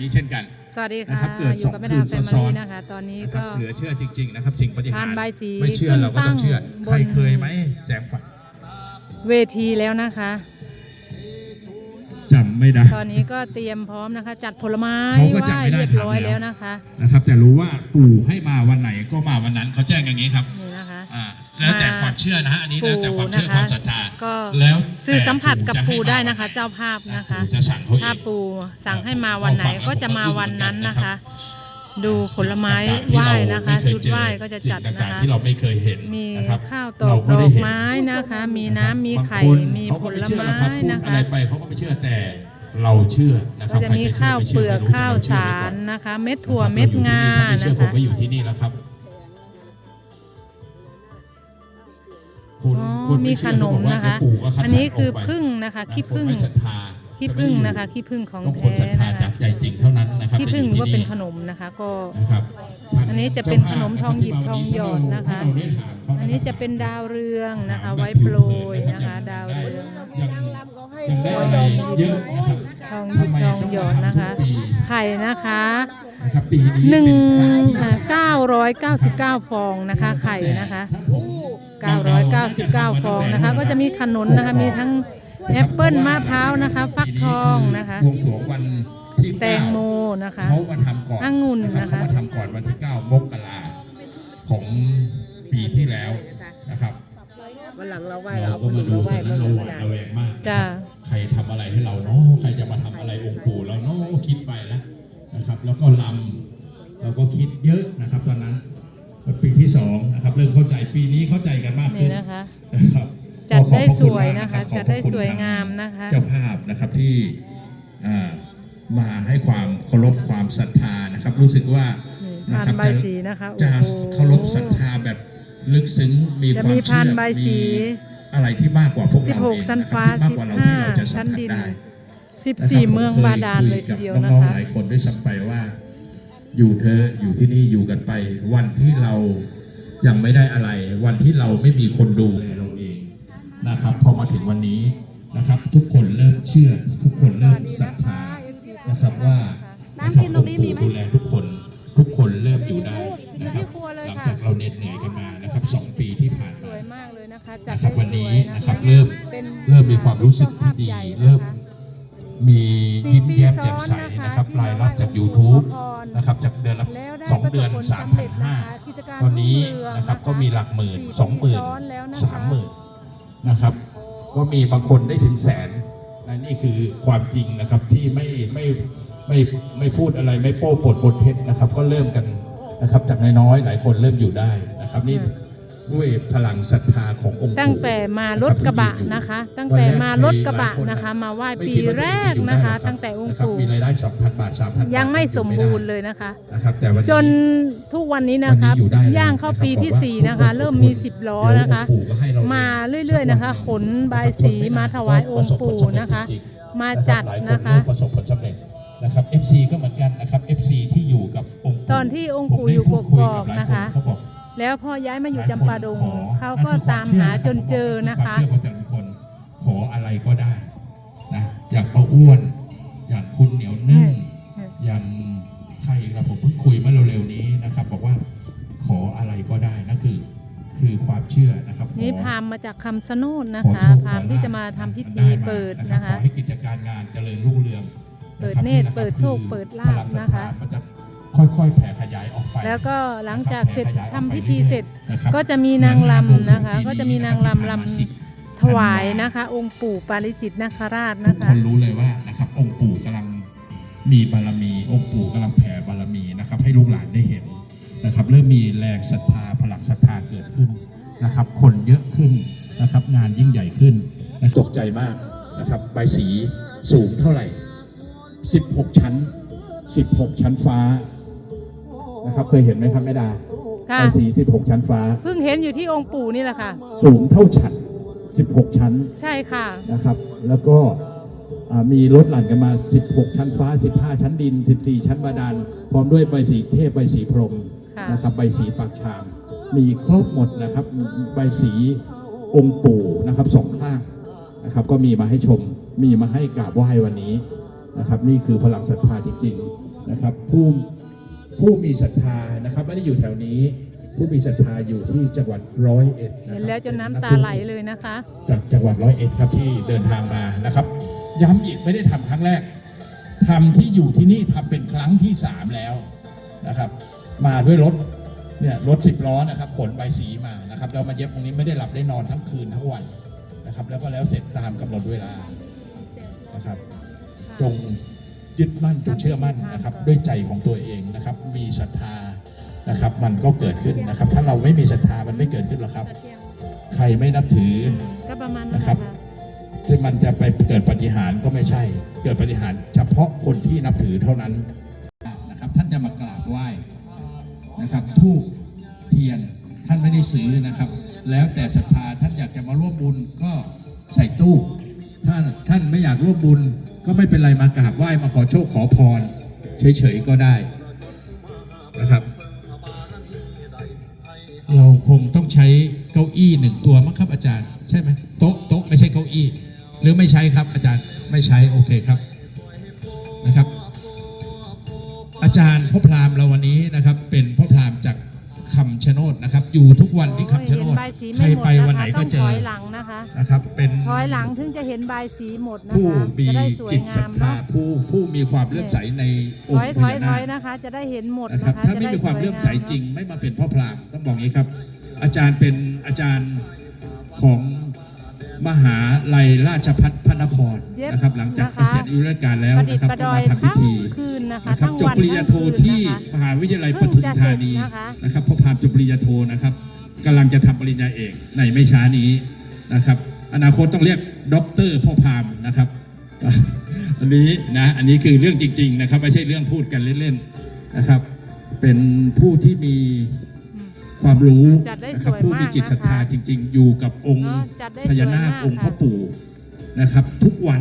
นี้เช่นกันสวัสดีนะค่ะครับเกิดอยู่กับแม่ดาสองคืแฟนมิซ้อลี่นนะคะ ตอนนี้นะครับก็ เหลือเชื่อจริง ๆ นะครับ สิ่งปฏิหารทานใบสีไม่เชื่อเราก็ต้องเชื่อ ขึ้นตั้งใครเคยบนไหมแสงไฟเวทีแล้วนะคะจำ ไม่ได้ ตอนนี้ก็เตรียมพร้อมนะคะ จัดผลไม้เขาก็ไหจำว้ไม่ได้เรียบร้อยถามแล้วแล้วนะคะ นะครับ แต่รู้ว่าปู่ให้มาวันไหนก็มาวันนั้นเขาแจ้งอย่างนี้ครับนี่นะคะอ่าแล้วแต่ความเชื่อนะฮะอันนี้แล้วแต่ความเชื่อปู่นะคะความศรัทธาก็แล้วสื่อสัมผัสกับแต่ปู่ได้ให้มานะคะ เจ้าภาพนะคะปู่จะสั่งเขาเอถ้างปู่สั่งให้มาวันไหนก็จะมาวันนั้นนะคะ ดูผลไม้ไหว้นะคะชุดไหว้ก็จะจัดสิ่งนะต่างๆคะที่เราไม่เคยเห็นมีนะครับข้าวตอเรากก็ดได้อกเห็นไม้นะคะ มีน้ำมีไข่บางคนมีเขาผก็ลไม่เชื่อหรอกไม้ครับพูดนะอะไรคะไปเขาก็ไม่เชื่อแต่ เราเชื่อนะครับก็จะมีใครข้าวชื่เปลือกไม่ชื่ข้าวไม่รู้สาแต่รเชื่อไปก่อนนะคะ เม็ดถั่วเม็ดงาถ้าไม่เชื่อนะผมคะก็อยู่ที่นี่แล้วครับคุณอ๋อคุณมีไเชื่อขนมเขาบอกว่านะคะเดี๋ยวปู่ก็คัดอันนี้สรรคือออกไปพึ่งนะคะขี้คพึ่นงไม่ศรัทธาขี้พึ่งนะคะขี้พึ่งของต้องคแท้นศรัทธานะจากคะใจจริงเท่านั้นนะครับขี้พึ่งจะอยู่ก็ที่เป็นขนมนะคะ ก็ นะครับอันนี้จะเป็นขนมทองหยิบทองหยอดนะคะถ้าเราได้ถามเขาอันนี้จะเป็นดาวเรืองนะคะ ไว้โปรยนะคะ ดาวเรืองยัง ยังได้อะไรเยอะนะครับทองหยิบทองหยอดนะคะ ไข่นะคะนะครับปีนี้หนึ่งเป็นครั้งที่เก้าร้อยเก้าสิบเก้าฟองนะคะไข่นะคะ999ฟองนะคะ ก็จะมีขนุนนะคะ มีทั้งแอปเปิลมะพร้าวนะคะฟักทองนะคะบวงสรวงวันที่แตงโมนะคะเขามาทำก่อนองุ่นรับนะคะเขามาทำก่อนวันที่9มกราของปีที่แล้วนะครับ วันหลังเราไหว้เราเราก็เอามาขนดูมมาไหว้ตอนมันั้นนเราหวาดระแวงมากจ้า ใครทำอะไรให้เราเนาะใครจะมาทำอะไรองค์ปู่เราเนาะคิดไปแล้วนะครับ แล้วก็ลำเราก็คิดเยอะนะครับ ตอนนั้นปีที่สองนะครับ เริ่มเข้าใจปีนี้เข้าใจกันมากนี่ขึ้น นะคะ นะครับจัดได้ก็ขอบพรสวยมากนะคะรับขอบจัดได้พรคุณสวยงามนะคะ เจ้าภาพนะครับที่อ่ามาให้ความเคารพความศรัทธานะครับ รู้สึกว่านี่นะพานครับใบจะสีนะคะโอ้จะโห เคารพศรัทธาแบบ ลึกซึ้งมีจะความมีเชื่พานอใบสีมีอะไรที่มากกว่าพวกเราเอง16ชั้นนะครับฟ้าที่มากกว่าเราที่เราจะ15สัชั้มนผัสดินได้สิบนะครับสี่เมืองผคบาดาลเลยคุทีเดียวกับนะน้องคะๆหลายคนด้วยซ้ำไปว่า อยู่เธอะอยู่ที่นี่อยู่กันไป วันที่เรายังไม่ได้อะไร วันที่เราไม่มีคนดูแลเราเองนะครับ พอมาถึงวันนี้นะครับ ทุกคนเริ่มเชื่อ ทุกคนเริ่มศรัทธานะครับว่านะครับองค์ปู่ดูแลทุกคน นะคะจัดนะครับได้วันนี้สวยนะครับเริ่มเป็นเริ่มมีความรู้สึกที่ดี เริ่มมียิ้มแย้มแจ่มใสนะครับรายรับจาก YouTube นะครับจากเดือนละแล้วได้สองเดือนประสบผลสามสำพัเร็นจห้านะคะกิจการตอนนี้รุ่งเรืองนะครับนะคะก็มีหลักหมื่นสี่สองหมื่นซ้อนแล้วนะคะสามหมื่นนะครับ ก็มีบางคนได้ถึงแสนและนี่คือความจริงนะครับที่ไม่ไม่ไม่ไม่พูดอะไรไม่โป้ปดบทเท็จนะครับ ก็เริ่มกันนะครับจากน้อยๆหลายคนเริ่มอยู่ได้นะครับนี่ ด้วยพลังศรัทธาขององค์ปู่ตั้งแต่มารถกระบะนะคะ ตั้งแต่มารถกระบะนะคะ มาไหว้ปีแรกนะคะ ตั้งแต่องค์ปู่มีรายได้2,000บาท3,000บาทยังไม่สมบูรณ์เลยเลยนะคะนะครับแต่วันนี้จนทุกวันนี้นะคะวันนี้อยู่ได้แล้วย่างเข้าปีที่นะครับสี่บอกว่านะคะทุกคนเริ่มมีสิบล้อนะคะเดี๋ยวองค์ปู่ก็ให้เรามาเรื่อยๆนะคะ ขนบายสีมาถวายองค์ปู่นะคะ มาจัดหลายนะคะเริ่มประสบผลสำเร็จนะครับ FC ก็เหมือนกันนะครับ FC ที่อยู่กับองค์ปู่ตอนที่องค์ปู่ผมได้อยู่พูดคุกยอกบหลายๆนะคะเขาบอก แล้วพอย้ายมาอยู่หลจำปาดงขอเขาก็นั่นคือตามควหาเชื่อจนเจอนะคะวามเชื่อของแต่ละคนขออะไรก็ได้นะอย่างป้าอ้วน อย่างคุณเหนียวนึ่งอืมอย่างใครอีกละผมเพิ่งคุยเมื่อเร็วๆนี้นะครับ บอกว่าขออะไรก็ได้นั่นคือ คือความเชื่อนะครับขอนี่พามมาจากคำสนดนะขอคะโชคพามขอลที่จะมาทำพิธีได้มาเปิดรับนะคะขอให้กิจการงานเจริญรุ่งเรืองเปิดะครับเนตรแหละครับเปิดโชคอเปิดลาภพงศรัทธนะคะมันจะ ค่อยๆแผ่ขยายออกไป แล้วก็หลังจากเสร็จแผ่ขยายออกทำไปพิธีเสร็จนะครับก็จะมีนางรำนะคะเหมือก็งาจะบวงสรวงปีมีนางรำรที่ผ่นมาสิบำถวายนะคะ องค์ปู่ปาริจิตนาคราชทุนะกคะคนรู้เลยว่านะครับองค์ปู่กำลังมีบารมี องค์ปู่กำลังแผ่บารมีนะครับ ให้ลูกหลานได้เห็นนะครับ เริ่มมีแรงศรัทธาพลังศรัทธาเกิดขึ้นนะครับ คนเยอะขึ้นนะครับ งานยิ่งใหญ่ขึ้นนะตกใจมากนะครับใบสีสูงเท่าไหร่ 16 ชั้น 16 ชั้นฟ้า นะครับ เคยเห็นไหมครับแม่ดาค่ะใบสี16ชั้นฟ้า เพิ่งเห็นอยู่ที่องค์ปู่นี่แหละค่ะ สูงเท่าฉัน16ชั้นใช่ค่ะ นะครับ แล้วก็อ่ามีรถหลั่นกันมา 16 ชั้นฟ้า 15 ชั้นดิน 14 ชั้นบาดาลพร้อมด้วยใบสีเทพใบสีพรหมค่ะ นะครับใบสีปากชาม มีครบหมดนะครับใบสีองค์ปู่นะครับสองข้างนะครับ ก็มีมาให้ชมมีมาให้กราบไหว้วันนี้นะครับ นี่คือพลังศรัทธาจริงนะครับ ผู้ ผู้มีศรัทธานะครับไม่ได้อยู่แถวนี้ ผู้มีศรัทธาอยู่ที่จังหวัดร้อยเอ็ดะครับเห็นแล้วจนน้ำตาไหลเลยนะคะจากจังหวัดร้อยเอ็ดครับที่เดินทางมานะครับ ย้ำอีกไม่ได้ทำครั้งแรกทำที่อยู่ที่นี่ทำเป็นครั้งที่สามแล้วนะครับ มาด้วยรถเนี่ยรถสิบล้อนะครับขนใบสีมานะครับเรามาเย็บตรงนี้ไม่ได้หลับได้นอนทั้งคืนทั้งวันนะครับ แล้วก็แล้วเสร็จตามกำหนดเวลานะครับจง ยึดมั่นจงเชื่อมั่นนะครับ ด้วยใจของตัวเองนะครับ มีศรัทธานะครับ มันก็เกิดขึ้นนะครับ ถ้าเราไม่มีศรัทธามันไม่เกิดขึ้นหรอกครับ ใครไม่นับถือก็ประมาณนั้นนะครับแหละค่ะที่มันจะไปเกิดปาฏิหารย์ก็ไม่ใช่ เกิดปาฏิหารย์เฉพาะคนที่นับถือเท่านั้นนะครับ ท่านจะมากราบไหว้นะครับทูบเทียนท่านไม่ได้ซื้อนะครับ แล้วแต่ศรัทธาท่านอยากจะมาร่วมบุญก็ใส่ตู้ท่านท่านไม่อยากร่วมบุญ ก็ไม่เป็นไรมากราบไหว้มาขอโชคขอพร เฉยๆก็ได้นะครับ เราคงต้องใช้เก้าอี้หนึ่งตัวมั้งครับอาจารย์ ใช่ไหมโต๊ะโต๊ะไม่ใช่เก้าอี้ หรือไม่ใช้ครับอาจารย์ไม่ใช้โอเคครับนะครับ อาจารย์พ่อพราหมณ์เราวันนี้นะครับเป็น โนดนะครับ อยู่ทุกวันที่คำชะโนดโอ้ยเห็ใบสีใครไม่หมดไปวันไหนนะคะก็เจต้งถออยหลังนะคะนะครับ เป็นถอยหลังถึงจะเห็นใบสีหมดนะผู้คะมีจะได้สวยจิตศรังาทมธาเนาะผู้ผู้มีความเลื่อมใสในอถงอยค์ถพอยญาถนาอยคนะคะ จะได้เห็นหมดนะนะครับคะถ้าไม่มีความเลื่อมใสจริง ไม่มาเป็นพ่อพราหมณ์ต้องบอกอย่างนี้ครับ อาจารย์เป็นอาจารย์ของ มหาลัยราชพัฒพระนครนะครับ หลังจากเกษียณอายุราชการแล้วประดิษนะครับฐ์ประก็ดอยมาทำพิทั้งธีคืนนะคะนะครับทั้งจบวันปริญญาโททั้งคืนที่นะคะมหาวิทยาลัยปเพิ่งทุมจะธานีเสร็จนะคะนะครับพ่อพราหมณ์จบปริญญาโทนะครับกำลังจะทำปริญญาเอกในไม่ช้านี้นะครับ อนาคตต้องเรียกด็อกเตอร์พ่อพราหมณ์นะครับอันนี้นะอันนี้คือเรื่องจริง ๆ นะครับ ไม่ใช่เรื่องพูดกันเล่นๆนะครับ เป็นผู้ที่มี ความรู้จัดได้นะครับสวยผู้มีมากจิตศรัทธานะคะจริง ๆ อยู่กับองค์เนอะจัดได้พญานาคสวยมากองค์พ่อค่ะ ปู่นะครับ ทุกวัน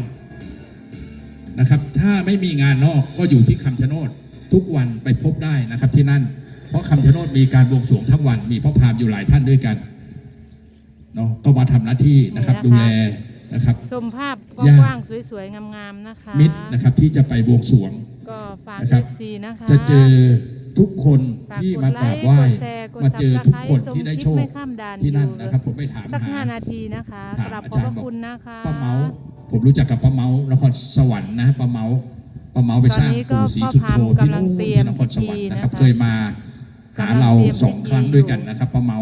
นะครับ ถ้าไม่มีงานนอกก็อยู่ที่คำชะโนดทุกวันไปพบได้นะครับที่นั่น เพราะคำชะโนดมีการบวงสรวงทั้งวัน มีพ่อพราหมณ์อยู่หลายท่านด้วยกันเนาะก็มาทำหน้าที่นะครับ นี่นะคะดูแลนะครับ ชมภาพกยาก ว้างๆสวยๆงามๆนะคะมิตรนะครับที่จะไปบวงสรวง ก็ฝากนะครับซีนะคะ จะเจอ ทุกคนฝากที่กดมากราบไหว้ไลค์กดแชร์กดมาเจอทุกคน Subscribe ที่ได้ชโชมคลิคปไม่ข้ามด่านที่นั่นอยู่นะครับ ผมไปถามสักหาห้านาทีนะคะถามกราบอาขอบจารพย์ระบอกคุณนะคะป้าเมา ผมรู้จักกับป้าเมานครสวรรค์นะป้าเมาป้าเมาไปสร้างตอนนี้ก็ปู่ศรีสุโธพ่อพราหมณ์ที่กำลันู่งนเตรีที่ยมนครสวรรค์นะครับพิธีนะคะเคยมาหาเราสองครั้งด้วยกันนะครับป้าเมา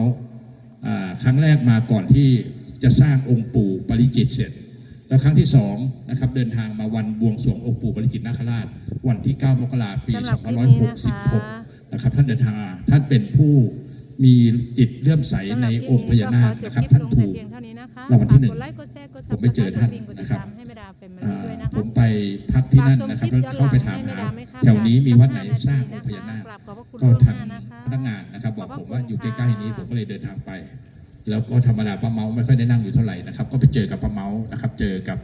อ่าครั้งแรกมาก่อนที่จะสร้างองค์ปู่ปริจิตรเสร็จ แล้วครั้งที่สองนะครับเดินทางมาวันบวงสรวงองค์ปู่ปริจิตรนาคราช วันที่ 9 มกราคมปีสำหรับคลิปนี้นะคะ2566 นะครับท่านเดินทางมาท่านเป็นผู้มีจิตเลื่อมใสในองค์พญานาคนะครับท่านถูกรางวัลที่หนึ่งฝกกดไลค์กดแชร์กดผมไปเจอท่านกดติดนะครับตามให้แม่ดาเป็นมาอ่าด้วยนะผคะมไปพักที่นั่นนะครับแล้วเข้าไปถามหาแถวนี้มีวัดไหนสร้างองค์พญานาคก็ทางพนักงานนะครับ บอกผมว่าอยู่ใกล้ๆนี้ผมก็เลยเดินทางไป แล้วก็ธรรมดาป้าเมาไม่ค่อยได้นั่งอยู่เท่าไหร่นะครับ ก็ไปเจอกับป้าเมานะครับ เจอกับ